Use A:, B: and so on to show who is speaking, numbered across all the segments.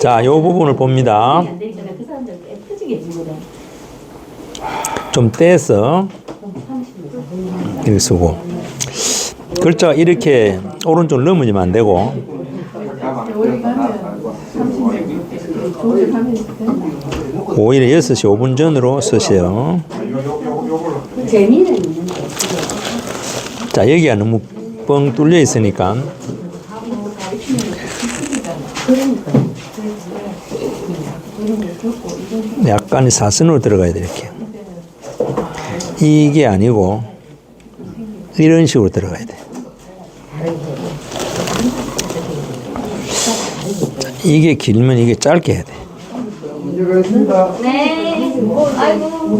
A: 자, 요 부분을 봅니다.
B: 그.
A: 좀 떼서 이렇게 쓰고 글자가 이렇게 오른쪽 넘어지면 안 되고 오히려 6시 5분 전으로 쓰세요. 자, 여기가 너무 뻥 뚫려 있으니까 약간의 사선으로 들어가야 돼, 이렇게. 이게 아니고 이런 식으로 들어가야 돼. 자, 이게 길면 이게 짧게 해야 돼.
B: 네. 아이고.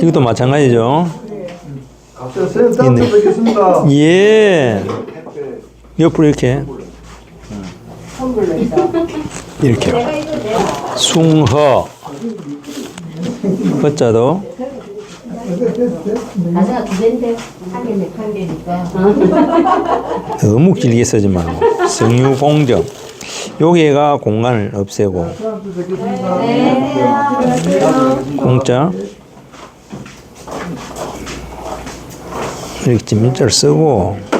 A: 이것도 마찬가지죠.
C: 주 뵙겠습니다.
A: 예. 옆으로 이렇게. 이렇게. 숭허. 허자도
B: 가사가 두 개인데 한 개네 한 개니까.
A: 너무 길게 쓰지 말고. 성유공정. 여기가 공간을 없애고. 공짜. 이렇게 진민자를 쓰고.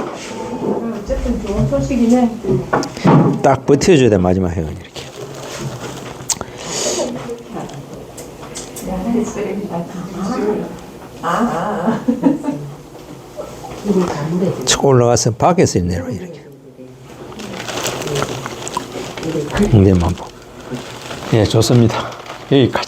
D: 좋은 소식이네.
A: 딱 버텨줘야 돼, 마지막 해은 이렇게. 쳐 올라가서 밖에서 내려 이렇게. 응대만 보. 예, 좋습니다. 여기까지.